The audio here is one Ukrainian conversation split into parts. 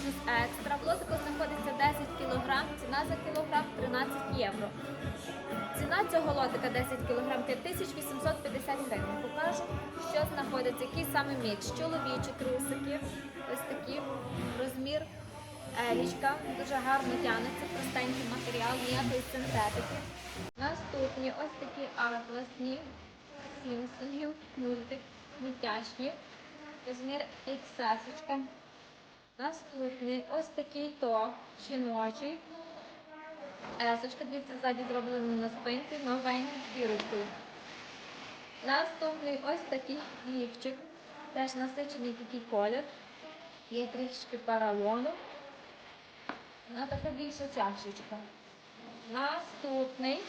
плюс екстра. В лотику знаходиться 10 кг, ціна за кілограм 13 євро. Ціна цього лотика 10 кг 5850 гривень. Покажу, що знаходиться, який саме мікс. Чоловічі трусики, ось такі розмір елічка, дуже гарно тягнеться, простенький матеріал, ніякої синтетики. Наступні ось такі атласні сімсонгів, мультик, дитячі, розмір XS. Наступний ось такий топ жіночий. Есочка, дивіться, ззаді зроблено на спинці, новенький з. Наступний ось такий лівчик. Теж насичений такий колір. Є трішки паралону. Вона така більша чашечка. Наступний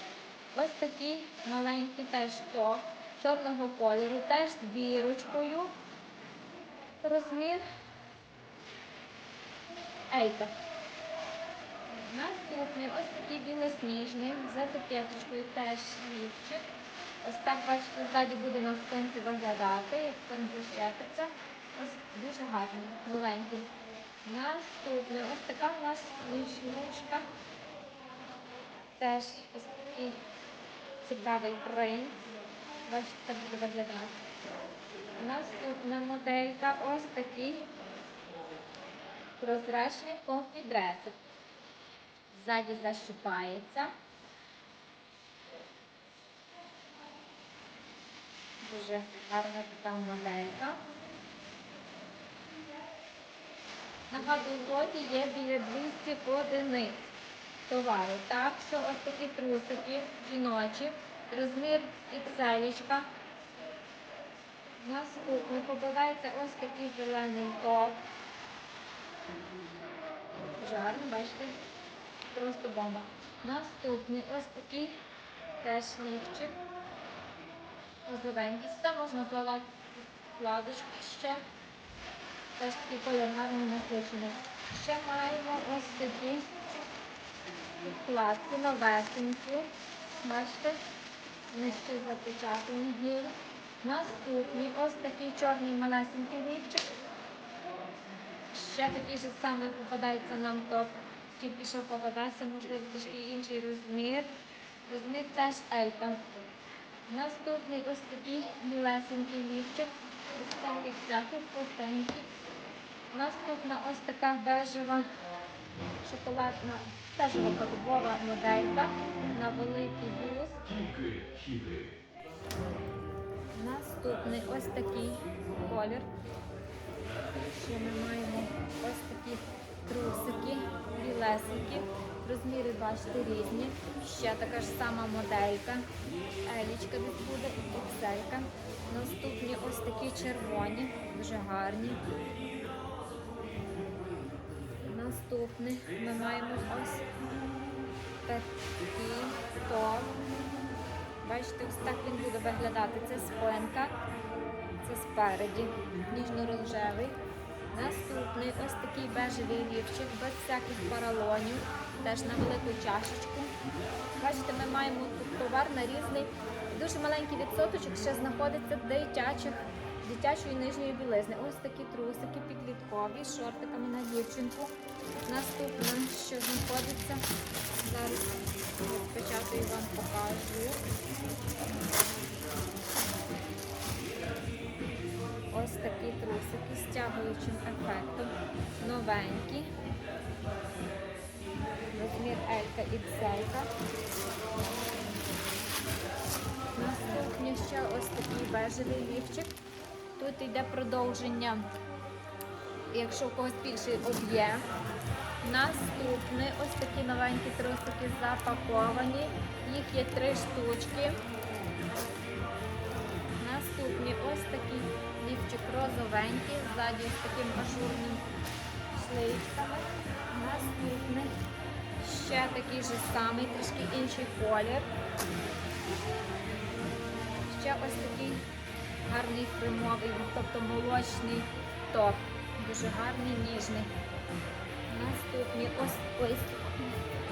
ось такий маленький теж топ чорного кольору, теж з бірочкою. Розмір Ейка. Наступний ось такий білосніжний, з етикеточкою теж лівчик. Ось так, бачите, ззаді буде на спинці виглядати, як контрощепиться. Ось дуже гарний, новенький. Наступний, ось така у нас ніжничка. Теж ось такий цікавий принт. Бачите, так буде виглядати. Наступна моделька ось такий прозрачний комфі-дресик. Ззаді защипається. Дуже гарна така моделька. В лоті є біля 200 одиниць товару. Так що ось такі трусики жіночі, розмір XL. Наступний попадається ось такий зелений топ. Дуже бачите? Просто бомба. Наступний ось такий теж лівчик. Розовенький. Сюди можна клавати вкладочки ще. Теж такий колір насичений. Ще маємо ось такі вкладки новесенькі. Бачите? Вони ще запечатані. Наступний ось такий чорний малесенький лівчик. Ще такий же самий попадається нам топ. Тільки що попадався, можливо, трішки інший розмір. Розмір теж Елька. Наступний ось такий білесенький лівчик. Ось такий всякий простенький. Наступна ось така бежева шоколадна, бежева голубова моделька на великий бюст. Наступний ось такий колір. Ще ми маємо ось такі трусики, білесенькі. Розміри, бачите, різні. Ще така ж сама моделька. Елічка десь буде, ікселька. Наступні ось такі червоні, дуже гарні. Наступний ми маємо ось такий топ. Бачите, ось так він буде виглядати. Це спинка, це спереді, ніжно-рожевий. Наступний ось такий бежевий лівчик, без всяких паралонів, теж на велику чашечку. Бачите, ми маємо тут товар на різний, дуже маленький відсоточок ще знаходиться дитячих, дитячої нижньої білизни. Ось такі трусики підліткові, з шортиками на дівчинку. Наступне, що знаходиться, зараз розпечатаю вам покажу. Ось такі трусики з тягуючим ефектом. Новенькі. Розмір Елька і Целька. Наступні ще ось такий бежевий лівчик. Тут йде продовження, якщо у когось більший об'єм. Наступні ось такі новенькі трусики запаковані. Їх є три штучки. Лівчик розовенький, ззаді з таким ажурним шлейчками. Наступний ще такий же самий, трішки інший колір. Ще ось такий гарний кремовий, тобто молочний топ. Дуже гарний, ніжний. Наступні ось ось,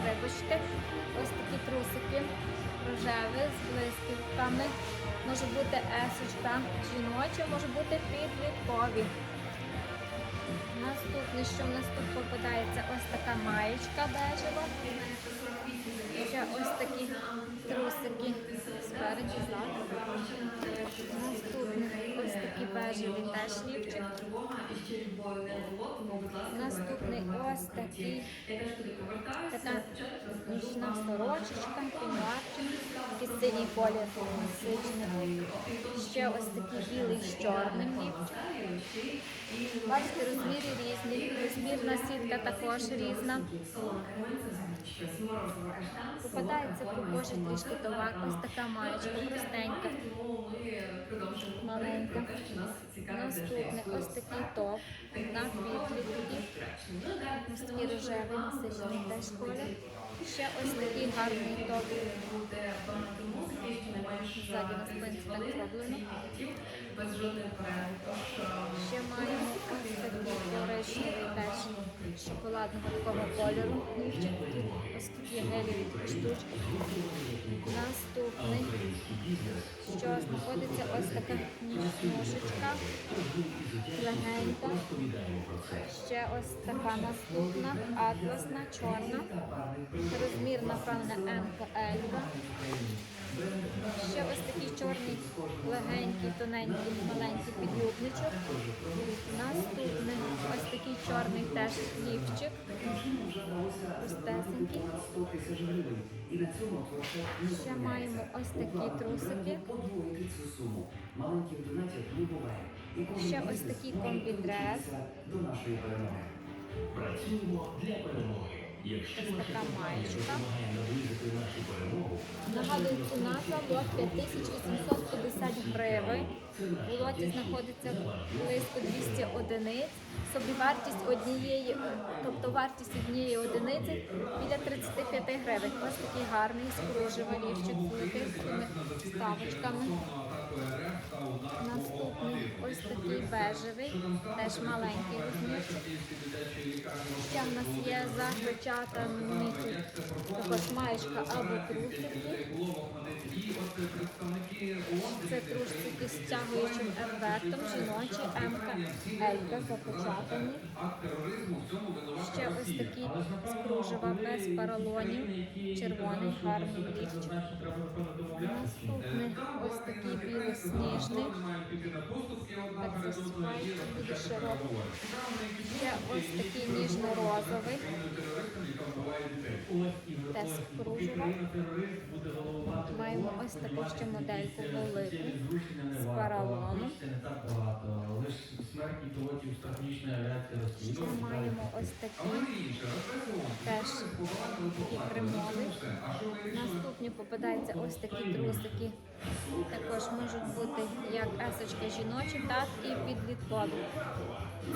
вибачте, ось такі трусики рожеві з блисківками. Може бути есочка жіноча, може бути підліткові. Наступне, що в нас тут попадається, ось така маєчка бежева. Ось такі трусики спереді ззаду. Ось такий теж лівчик. Наступний ось такий. Така нічна сорочечка, пінуарчик, такий синій колір. Ще ось такий білий з чорним лівчик. Бачите, розміри різні, розмірна сітка також різна. Попадається по кожі трішки товар. Ось така маєчка, простенька, маленька. Наступний ось такий топ на квітлі. Ось такий рожевий, насичений теж колір. Ще ось такий гарний топ. Ззаді нас спинці так зроблено. Ще маємо ось такий коричневий теж шоколадного такого кольору. Ось такі. Наступний, що знаходиться ось така ножичка, легенька. Ще ось така наступна, атласна, чорна. Розмір, напевне, МКЛ. Чорний, легенький, тоненький, маленький підюбничок. Наступний ось такий чорний теж лівчик. Простесенький. Ще маємо ось такі трусики. Ще ось такий комбідрес. Працюємо для перемоги. Якщо наша компанія допомагає наблизити нашу перемогу, Нагадую, ціна за лот 5850 гривень. У лоті знаходиться близько 200 одиниць. Собівартість однієї, тобто вартість однієї одиниці біля 35 гривень. Ось такий гарний скружевий лівчик з вставочками. Наступний ось такий бежевий, теж маленький розмірчик. Ще в нас є запечатані також маєчка або трусики. Це трусики з тягуючим ефектом, жіночі МК Елька запечатані. Ще ось такі з кружева без паралонів, червоний гарний лівчик. Наступний ось такий білосніжний. Так буде широкий. Ще ось такий ніжно-розовий. Теж з кружева. Маємо ось таку ще модельку велику з і авіації Ще маємо ось такі теж такі кремові. Наступні попадаються ось такі трусики. Також можуть бути як есочки жіночі, так і підліткові.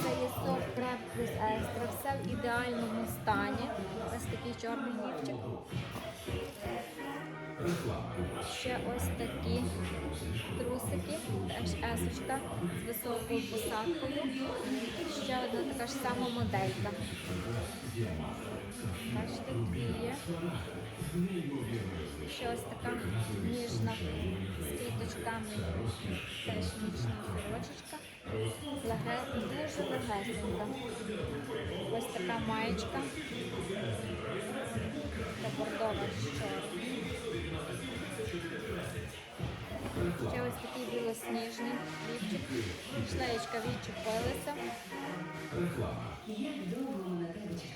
Це є софт креп плюс естра, Все в ідеальному стані. Ось такий чорний лівчик. Ще ось такі трусики, теж есочка з високою посадкою. Ще одна така ж сама моделька. Бачите, дві є. Ще ось така ніжна з квіточками, теж ніжна сорочечка. Дуже легесенька. Ось така маєчка. Та бордова з Ще ось такий білосніжний лівчик. Шлеєчка відчепилася.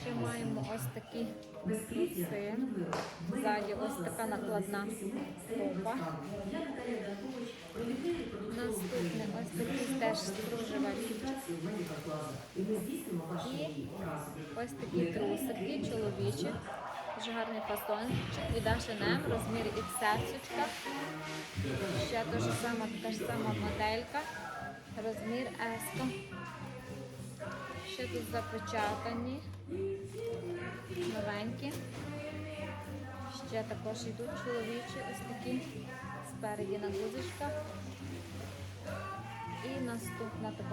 Ще маємо ось такі труси. Ззаді ось така накладна попа. Наступне ось такий теж стружева лівчик. І ось такі трусики чоловічі. Дуже гарний фасон. Від H&M, розмір XS. Ще та ж сама, така ж сама моделька. Розмір S. Ще тут запечатані. Новенькі. Ще також йдуть чоловічі, ось такі спереді на гузочках. І наступна також.